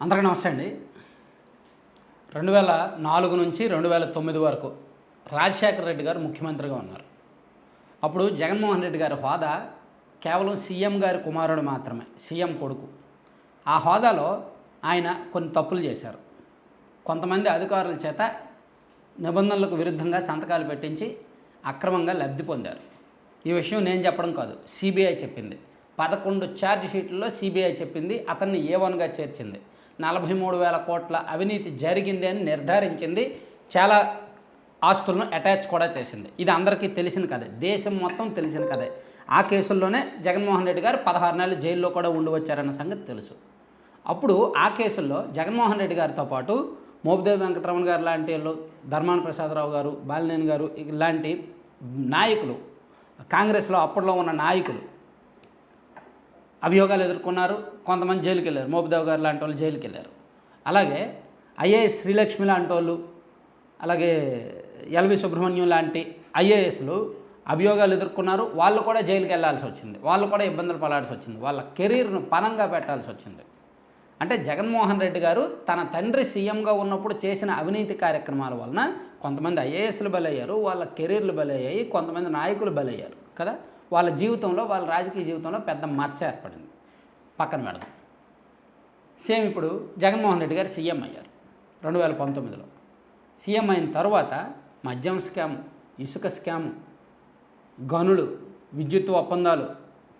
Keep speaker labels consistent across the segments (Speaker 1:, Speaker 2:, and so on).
Speaker 1: అందరికీ నమస్తే అండి. రెండు వేల నాలుగు నుంచి రెండు వేల తొమ్మిది వరకు రాజశేఖర రెడ్డి గారు ముఖ్యమంత్రిగా ఉన్నారు. అప్పుడు జగన్మోహన్ రెడ్డి గారి హోదా కేవలం సీఎం గారి కుమారుడు మాత్రమే సీఎం కొడుకు. ఆ హోదాలో ఆయన కొన్ని తప్పులు చేశారు. కొంతమంది అధికారుల చేత నిబంధనలకు విరుద్ధంగా సంతకాలు పెట్టించి అక్రమంగా లబ్ధి పొందారు. ఈ విషయం నేను చెప్పడం కాదు సిబిఐ చెప్పింది. పదకొండు ఛార్జ్ షీట్లలో సిబిఐ చెప్పింది అతన్ని ఏ వన్గా చేర్చింది. నలభై మూడు వేల కోట్ల అవినీతి జరిగింది అని నిర్ధారించింది. చాలా ఆస్తులను అటాచ్ కూడా చేసింది. ఇది అందరికీ తెలిసిన కదే దేశం మొత్తం తెలిసిన కదే ఆ కేసుల్లోనే జగన్మోహన్ రెడ్డి గారు పదహారు నెలలు జైల్లో కూడా ఉండి వచ్చారన్న సంగతి తెలుసు. అప్పుడు ఆ కేసుల్లో జగన్మోహన్ రెడ్డి గారితో పాటు మోపిదేవి వెంకటరమణ గారు లాంటి వాళ్ళు ధర్మాన ప్రసాదరావు గారు బాలినేని గారు ఇలాంటి నాయకులు కాంగ్రెస్లో అప్పట్లో ఉన్న నాయకులు అభియోగాలు ఎదుర్కొన్నారు కొంతమంది జైలుకి వెళ్ళారు మోపిదేవ్ గారు లాంటి వాళ్ళు జైలుకి వెళ్ళారు అలాగే ఐఏఎస్ శ్రీలక్ష్మి లాంటి వాళ్ళు అలాగే ఎల్వి సుబ్రహ్మణ్యం లాంటి ఐఏఎస్లు అభియోగాలు ఎదుర్కొన్నారు. వాళ్ళు కూడా జైలుకి వెళ్ళాల్సి వచ్చింది. వాళ్ళు కూడా ఇబ్బందులు పడాల్సి వచ్చింది. వాళ్ళ కెరీర్ను పనంగా పెట్టాల్సి వచ్చింది. అంటే జగన్మోహన్ రెడ్డి గారు తన తండ్రి సీఎంగా ఉన్నప్పుడు చేసిన అవినీతి కార్యక్రమాల వలన కొంతమంది ఐఏఎస్లు బలయ్యారు వాళ్ళ కెరీర్లు బలయ్యాయి కొంతమంది నాయకులు బలయ్యారు కదా? వాళ్ళ జీవితంలో వాళ్ళ రాజకీయ జీవితంలో పెద్ద మచ్చ ఏర్పడింది. పక్కన పెడదాం. సేమ్ ఇప్పుడు జగన్మోహన్ రెడ్డి గారు సీఎం అయ్యారు రెండు వేల పంతొమ్మిదిలో. సీఎం అయిన తర్వాత మద్యం స్కామ్ ఇసుక స్కామ్ గనులు విద్యుత్ ఒప్పందాలు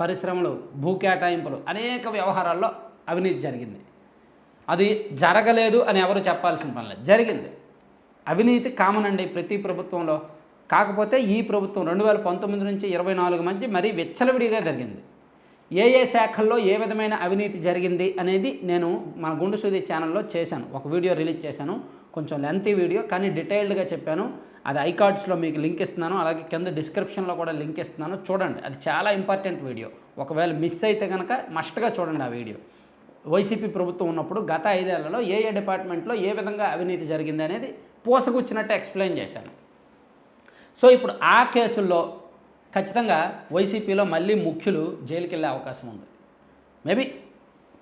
Speaker 1: పరిశ్రమలు భూ కేటాయింపులు అనేక వ్యవహారాల్లో అవినీతి జరిగింది. అది జరగలేదు అని ఎవరు చెప్పాల్సిన పనిలేదు జరిగింది. అవినీతి కామన్ అండి ప్రతి ప్రభుత్వంలో. కాకపోతే ఈ ప్రభుత్వం రెండు వేల పంతొమ్మిది నుంచి ఇరవై నాలుగు మధ్య మరీ విచ్చలవిడిగా జరిగింది. ఏ ఏ శాఖల్లో ఏ విధమైన అవినీతి జరిగింది అనేది నేను మన గుండు సూది ఛానల్లో చేశాను. ఒక వీడియో రిలీజ్ చేశాను. కొంచెం లెంతీ వీడియో కానీ డీటెయిల్డ్గా చెప్పాను. అది ఐకార్డ్స్లో మీకు లింక్ ఇస్తున్నాను. అలాగే కింద డిస్క్రిప్షన్లో కూడా లింక్ ఇస్తున్నాను. చూడండి అది చాలా ఇంపార్టెంట్ వీడియో. ఒకవేళ మిస్ అయితే కనుక మస్ట్గా చూడండి ఆ వీడియో. వైసీపీ ప్రభుత్వం ఉన్నప్పుడు గత ఐదేళ్ళలో ఏ ఏ డిపార్ట్మెంట్లో ఏ విధంగా అవినీతి జరిగింది అనేది పోసగుచ్చినట్టు ఎక్స్ప్లెయిన్ చేశాను. సో ఇప్పుడు ఆ కేసుల్లో ఖచ్చితంగా వైసీపీలో మళ్ళీ ముఖ్యులు జైలుకి వెళ్ళే అవకాశం ఉంది. మేబీ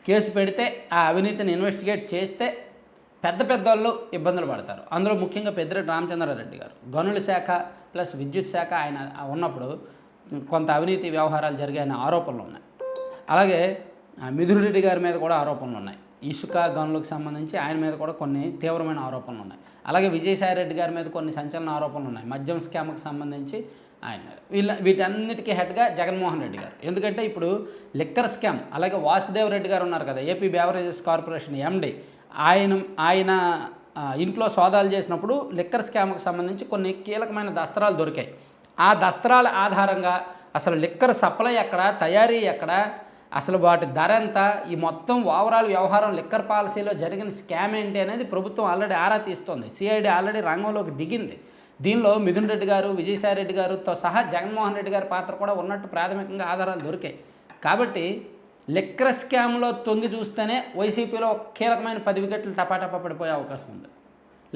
Speaker 1: కేసు పెడితే ఆ అవినీతిని ఇన్వెస్టిగేట్ చేస్తే పెద్ద పెద్ద వాళ్ళు ఇబ్బందులు పడతారు. అందులో ముఖ్యంగా పెద్దిరెడ్డి రామచంద్రారెడ్డి గారు. గనుల శాఖ ప్లస్ విద్యుత్ శాఖ ఆయన ఉన్నప్పుడు కొంత అవినీతి వ్యవహారాలు జరిగాయనే ఆరోపణలు ఉన్నాయి. అలాగే మిథున్ రెడ్డి గారి మీద కూడా ఆరోపణలు ఉన్నాయి. ఇసుక గనులకు సంబంధించి ఆయన మీద కూడా కొన్ని తీవ్రమైన ఆరోపణలు ఉన్నాయి. అలాగే విజయసాయి రెడ్డి గారి మీద కొన్ని సంచలన ఆరోపణలు ఉన్నాయి. మద్యం స్కామ్కి సంబంధించి ఆయన మీద. వీళ్ళ వీటన్నిటికీ హెడ్గా జగన్మోహన్ రెడ్డి గారు. ఎందుకంటే ఇప్పుడు లిక్కర్ స్కామ్ అలాగే వాసుదేవ్ రెడ్డి గారు ఉన్నారు కదా ఏపీ బేవరేజెస్ కార్పొరేషన్ ఎండి ఆయన ఆయన ఇంట్లో సోదాలు చేసినప్పుడు లిక్కర్ స్కామ్కి సంబంధించి కొన్ని కీలకమైన దస్త్రాలు దొరికాయి. ఆ దస్త్రాల ఆధారంగా అసలు లిక్కర్ సప్లై ఎక్కడ తయారీ ఎక్కడ అసలు వాటి ధర ఎంత? ఈ మొత్తం ఓవరాల్ వ్యవహారం లిక్కర్ పాలసీలో జరిగిన స్కామ్ ఏంటి అనేది ప్రభుత్వం ఆల్రెడీ ఆరా తీస్తోంది. సిఐడి ఆల్రెడీ రంగంలోకి దిగింది. దీనిలో మిథున్ రెడ్డి గారు విజయసాయి రెడ్డి గారుతో సహా జగన్మోహన్ రెడ్డి గారి పాత్ర కూడా ఉన్నట్టు ప్రాథమికంగా ఆధారాలు దొరికాయి. కాబట్టి లిక్కర్ స్కామ్లో తొంగి చూస్తేనే వైసీపీలో ఒక కీలకమైన పది వికెట్లు టపాటపా పడిపోయే అవకాశం ఉంది.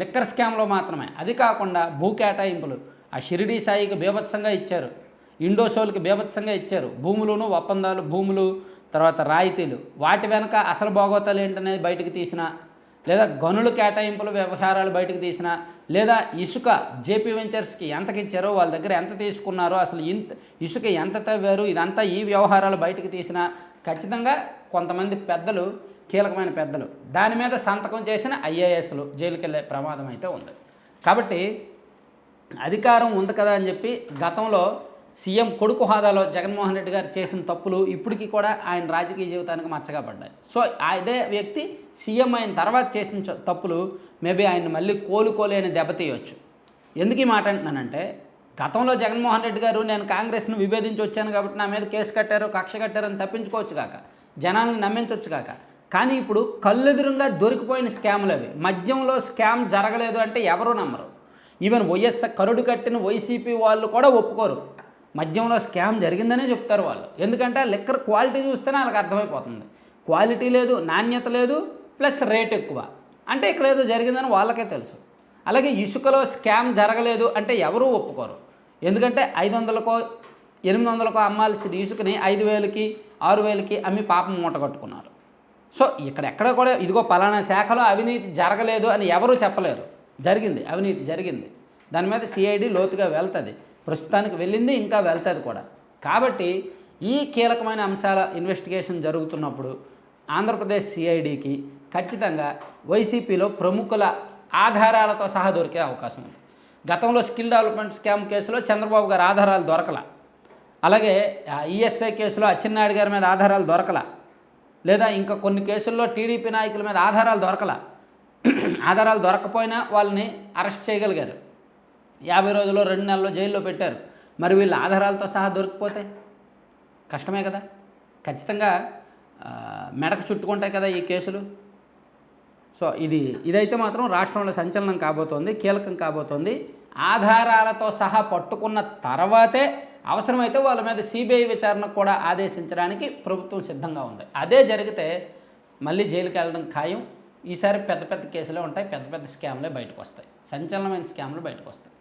Speaker 1: లిక్కర్ స్కామ్లో మాత్రమే. అది కాకుండా భూ కేటాయింపులు. ఆ షిరిడీ సాయికి బీభత్సంగా ఇచ్చారు. ఇండోసోల్కి బీభత్సంగా ఇచ్చారు. భూములను ఒప్పందాలు భూములు తర్వాత రాయితీలు. వాటి వెనక అసలు భోగోతాలు ఏంటనేది బయటకు తీసిన లేదా గనులు కేటాయింపుల వ్యవహారాలు బయటకు తీసిన లేదా ఇసుక జేపీ వెంచర్స్కి ఎంతకి ఇచ్చారో వాళ్ళ దగ్గర ఎంత తీసుకున్నారో అసలు ఇంత ఇసుక ఎంత తవ్వారు ఇదంతా ఈ వ్యవహారాలు బయటకు తీసిన ఖచ్చితంగా కొంతమంది పెద్దలు కీలకమైన పెద్దలు దాని మీద సంతకం చేసిన ఐఏఎస్లు జైలుకి వెళ్ళే ప్రమాదం అయితే ఉంది. కాబట్టి అధికారం ఉంది కదా అని చెప్పి గతంలో సీఎం కొడుకు హోదాలో జగన్మోహన్ రెడ్డి గారు చేసిన తప్పులు ఇప్పటికీ కూడా ఆయన రాజకీయ జీవితానికి మచ్చగా పడ్డాయి. సో అదే వ్యక్తి సీఎం అయిన తర్వాత చేసిన చ- తప్పులు మేబీ ఆయన మళ్ళీ కోలుకోలేని దెబ్బతీయవచ్చు ఎందుకు ఈ మాట అంటున్నానంటే గతంలో జగన్మోహన్ రెడ్డి గారు నేను కాంగ్రెస్ను విభేదించి వచ్చాను కాబట్టి నా మీద కేసు కట్టారు కక్ష కట్టారని తప్పించుకోవచ్చు కాక జనాలను నమ్మించవచ్చు కాక. కానీ ఇప్పుడు కళ్ళెదురుగా దొరికిపోయిన స్కాములు అవి. మద్యంలో స్కామ్ జరగలేదు అంటే ఎవరు నమ్మరు. ఈవెన్ వైఎస్ కరుడు కట్టిన వైసీపీ వాళ్ళు కూడా ఒప్పుకోరు. మద్యంలో స్కామ్ జరిగిందనే చెప్తారు వాళ్ళు. ఎందుకంటే లిక్కర్ క్వాలిటీ చూస్తేనే వాళ్ళకి అర్థమైపోతుంది. క్వాలిటీ లేదు నాణ్యత లేదు ప్లస్ రేట్ ఎక్కువ. అంటే ఇక్కడ ఏదో జరిగిందని వాళ్ళకే తెలుసు. అలాగే ఇసుకలో స్కామ్ జరగలేదు అంటే ఎవరూ ఒప్పుకోరు. ఎందుకంటే ఐదు వందలకో ఎనిమిది వందలకో అమ్మాల్సిన ఇసుకని ఐదు వేలకి ఆరు వేలకి అమ్మి పాపం మూట కట్టుకున్నారు. సో ఇక్కడ ఎక్కడ కూడా ఇదిగో పలానా శాఖలో అవినీతి జరగలేదు అని ఎవరూ చెప్పలేరు. జరిగింది అవినీతి జరిగింది. దాని మీద సిఐడి లోతుగా వెళ్తుంది. ప్రస్తుతానికి వెళ్ళింది ఇంకా వెళ్తుంది కూడా. కాబట్టి ఈ కీలకమైన అంశాల ఇన్వెస్టిగేషన్ జరుగుతున్నప్పుడు ఆంధ్రప్రదేశ్ సిఐడికి ఖచ్చితంగా వైసీపీలో ప్రముఖుల ఆధారాలతో సహా దొరికే అవకాశం ఉంది. గతంలో స్కిల్ డెవలప్మెంట్ స్కామ్ కేసులో చంద్రబాబు గారి ఆధారాలు దొరకల. అలాగే ఈఎస్ఐ కేసులో అచ్చెన్నాయుడు గారి మీద ఆధారాలు దొరకల. లేదా ఇంకా కొన్ని కేసుల్లో టీడీపీ నాయకుల మీద ఆధారాలు దొరకల. ఆధారాలు దొరకపోయినా వాళ్ళని అరెస్ట్ చేయగలిగారు. యాభై రోజుల్లో రెండు నెలల్లో జైల్లో పెట్టారు. మరి వీళ్ళ ఆధారాలతో సహా దొరికిపోతే కష్టమే కదా? ఖచ్చితంగా మెడకు చుట్టుకుంటాయి కదా ఈ కేసులు? సో ఇది ఇదైతే మాత్రం రాష్ట్రంలో సంచలనం కాబోతోంది కీలకం కాబోతోంది. ఆధారాలతో సహా పట్టుకున్న తర్వాతే అవసరమైతే వాళ్ళ మీద సిబిఐ విచారణ కూడా ఆదేశించడానికి ప్రభుత్వం సిద్ధంగా ఉంది. అదే జరిగితే మళ్ళీ జైలుకి వెళ్ళడం ఖాయం. ఈసారి పెద్ద పెద్ద కేసులే ఉంటాయి పెద్ద పెద్ద స్కామ్లే బయటకు వస్తాయి. సంచలనమైన స్కామ్లు బయటకు వస్తాయి.